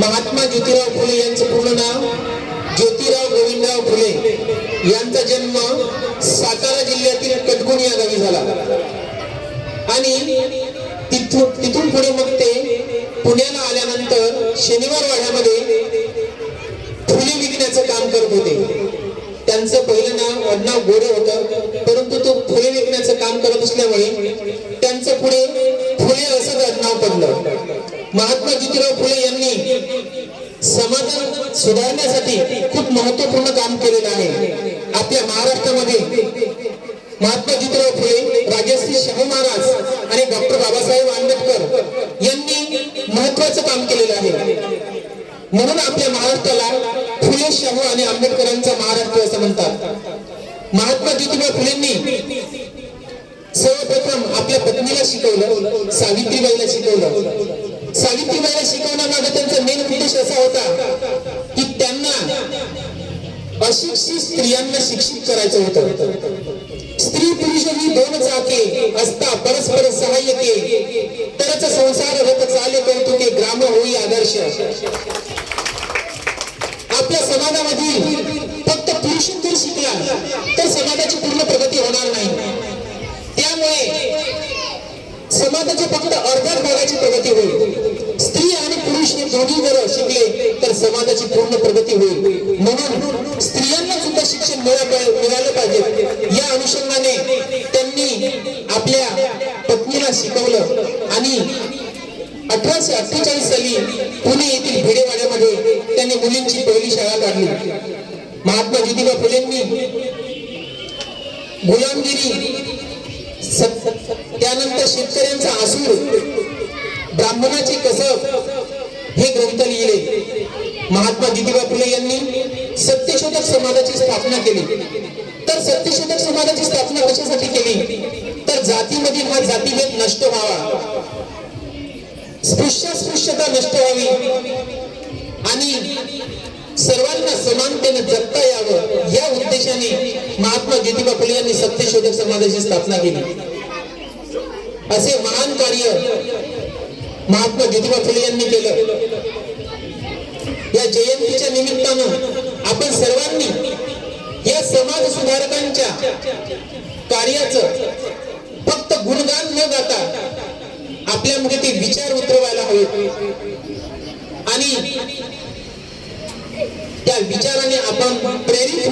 महात्मा ज्योतिराव फुले यांचं पूर्ण नाव ज्योतिराव गोविंदराव फुले यांचा जन्म सातारा जिल्ह्यातील कटगुण या गावी झाला. आणि तिथून तिथून पुढे मग ते पुण्याला आल्यानंतर शनिवार वाड्यामध्ये फुले विकण्याचं काम करत होते. त्यांचं पहिलं नाव अण्णा गोरे होतं परंतु तो फुले विकण्याचं काम करत असल्यामुळे त्यांचं पुढे फुले असं आडनाव पडलं. महात्मा ज्योतिराव फुले सुधारण्यासाठी खूप महत्त्वपूर्ण काम केलेलं आहे. आपल्या महाराष्ट्रामध्ये महात्मा ज्योतिराव फुले राजश्री शाहू महाराज आणि डॉक्टर बाबासाहेब आंबेडकर यांनी महत्वाचं काम केलेलं आहे. म्हणून आपल्या महाराष्ट्राला फुले शाहू आणि आंबेडकरांचा महाराष्ट्र असं म्हणतात. महात्मा ज्योतिबा फुलेंनी सर्वप्रथम आपल्या पत्नीला शिकवलं सावित्रीबाईला शिकवलं. सावित्रीबाईला शिकवण्यामागे त्यांचा मेन उद्देश असा होता अशिक्षित स्त्रियांना शिक्षित करायचं होतं. स्त्री पुरुष ही दोन चाके असता परस्पर सहाय्यके तरच संसार रथ चाले कौतुके ग्राम होई आदर्श. आपल्या समाजामधील फक्त पुरुष जर शिकला तर समाजाची पूर्ण प्रगती होणार नाही. त्यामुळे समाजाच्या फक्त अर्ध्याच भागाची प्रगती होईल. स्त्री आणि पुरुष हे दोन्ही जर शिकले तर समाजाची पूर्ण प्रगती होईल. म्हणून अठराशे अठ्ठेचाळीस साली पुणे येथील भिडेवाड्यामध्ये त्यांनी मुलींची पहिली शाळा काढली. महात्मा ज्योतिबा फुलेंनी गुलामगिरी त्यानंतर शेतकऱ्यांचा आसूर ब्राह्मणाची कसब हे ग्रंथ लिहिले. महात्मा ज्योतिबा फुले यांनी सत्यशोधक समाजाची स्थापना केली. तर सत्यशोधक समाजाची स्थापना कशासाठी केली? तर जातीमधील हा जातीभेद नष्ट व्हावा. स्पृश्यस्पृश्यता नष्ट व्हावी. आणि सर्वांना समानतेने जगता यावं या उद्देशाने महात्मा ज्योतिबा फुले यांनी सत्यशोधक समाजाची स्थापना केली. असे महान कार्य महात्मा ज्योतिबा फुले यांनी केलं. या जयंतीच्या निमित्तानं आपण सर्वांनी या समाज सुधारकांच्या कार्याचं फक्त गुणगान न गाता आपल्यामध्ये ते विचार उतरवायला हवे. आणि त्या विचाराने आपण प्रेरित